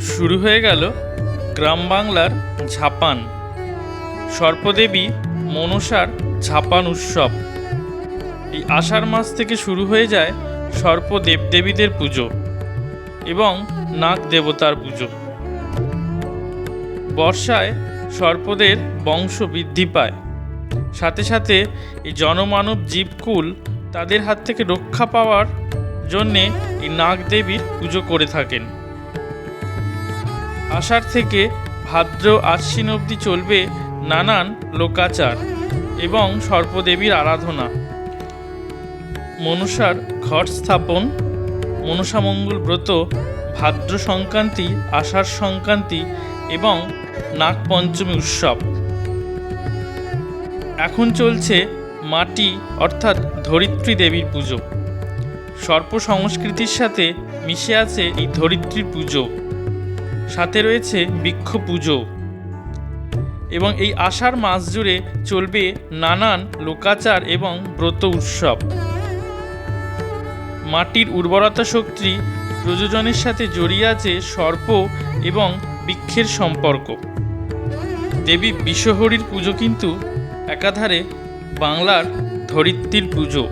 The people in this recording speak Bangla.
শুরু হয়ে গেল গ্রাম বাংলার ঝাপান। সর্পদেবী মনসার ঝাপান উৎসব। এই আষাঢ় মাস থেকে শুরু হয়ে যায় সর্প দেবদেবীদের পুজো এবং নাগ দেবতার পুজো। বর্ষায় সর্পদের বংশ বৃদ্ধি পায়। সাথে সাথে এই জনমানব জীবকুল তাদের হাত থেকে রক্ষা পাওয়ার জন্যে এই নাগদেবীর পুজো করে থাকেন। আষাঢ় থেকে ভাদ্র আশ্বিন অবধি চলবে নানান লোকাচার এবং সর্পদেবীর আরাধনা। মনসার ঘট স্থাপন, মনসামঙ্গল ব্রত, ভাদ্র সংক্রান্তি, আষাঢ় সংক্রান্তি এবং নাগপঞ্চমী উৎসব। এখন চলছে মাটি অর্থাৎ ধরিত্রী দেবীর পুজো। সর্প সংস্কৃতির সাথে মিশে আছে এই ধরিত্রীর পুজো। সাথে রয়েছে বৃক্ষ পুজো। এবং এই আষাঢ় মাস জুড়ে চলবে নানান লোকাচার এবং ব্রত উৎসব। মাটির উর্বরতা শক্তি প্রযোজনের সাথে জড়িয়ে আছে সর্প এবং বৃক্ষের সম্পর্ক। দেবী বিশ্বহরির পুজো কিন্তু একাধারে বাংলার ধরিত্রীর পুজো।